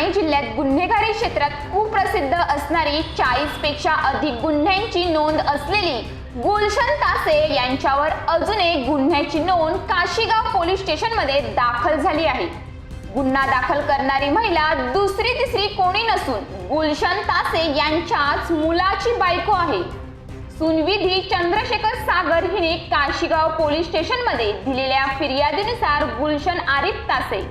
ठाणे जिल्ह्यात गुन्हेगारी क्षेत्रात कुप्रसिद्ध असणारी चाळीसपेक्षा अधिक गुन्ह्यांची नोंद असलेली गुलशन तासे यांच्यावर अजून एक गुन्ह्याची नोंद काशीगाव पोलीस स्टेशनमध्ये दाखल झाली आहे. गुन्हा दाखल करणारी महिला दुसरी तिसरी कोणी नसून गुलशन तासे यांच्याच मुलाची बायको आहे. सुनविधी चंद्रशेखर सागर हिने काशीगाव पोलीस स्टेशनमध्ये दिलेल्या फिर्यादीनुसार गुलशन आरिफ तासे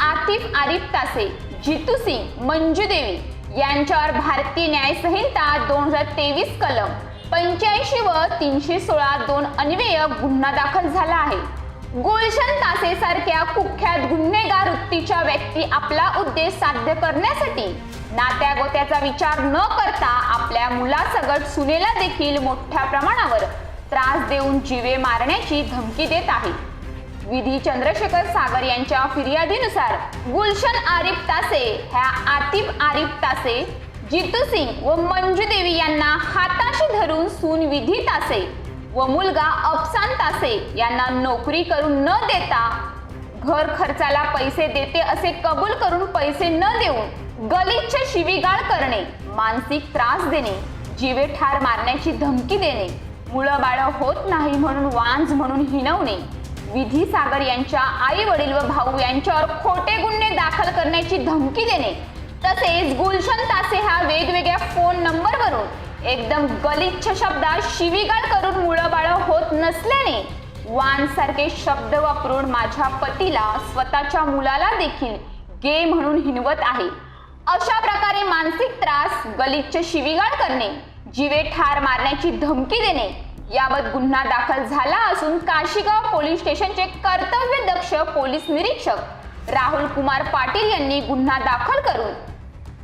आतिफ आरिफ तासे जितू सिंग मंजू देवी यांच्यावर भारतीय न्याय संहिता दोन हजार तेवीस कलम पंच्याऐंशी व तीनशे सोळा दोन अन्वय गुन्हा दाखल झाला आहे. गुलशन तासे सारख्या कुख्यात गुन्हेगार वृत्तीच्या व्यक्ती आपला उद्देश साध्य करण्यासाठी नात्या गोत्याचा विचार न करता आपल्या मुलासगट सुनेला देखील मोठ्या प्रमाणावर त्रास देऊन जीवे मारण्याची धमकी देत आहे. विधी चंद्रशेखर सागर यांच्या फिर्यादीनुसार गुलशन आरिफ तासे ह्या आतिफ आरिफ तासे जितू सिंग व मंजू देवी यांना हाताशी धरून सून विधी तासे व मुलगा अफसान तासे यांना नोकरी करून न देता घर खर्चाला पैसे देते असे कबूल करून पैसे न देऊन गलिच्छ शिवीगाळ करणे मानसिक त्रास देणे जीवे ठार मारण्याची धमकी देणे मुलं बाळ होत नाही म्हणून वांज म्हणून हिणवणे विधी सागर यांच्या आई वडील व भाऊ यांच्यावर खोटे गुन्हे दाखल करण्याची धमकी देणे तसेच गुलशन तासे हा वेगवेगळ्या फोन नंबरवरून एकदम गलिच्छ शब्दात शिवीगाळ करून मुलं बाळ होत नसल्याने वान सारखे शब्द वापरून माझ्या पतीला स्वतःच्या मुलाला देखील गे म्हणून हिनवत आहे. अशा प्रकारे मानसिक त्रास गलिच्छ शिवीगाळ करणे जीवे ठार मारण्याची धमकी देणे याबाबत गुन्हा दाखल झाला असून काशीगाव पोलीस स्टेशनचे कर्तव्य दक्ष पोलीस निरीक्षक राहुल कुमार पाटील यांनी गुन्हा दाखल करून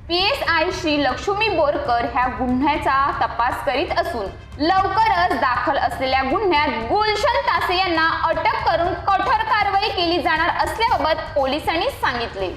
P S I Shri Lakshmi Borkar ह्या गुन्ह्याचा तपास करीत असून लवकरच दाखल असलेल्या गुन्ह्यात गुलशन तासे यांना अटक करून कठोर कारवाई केली जाणार असल्याबाबत पोलिसांनी सांगितले.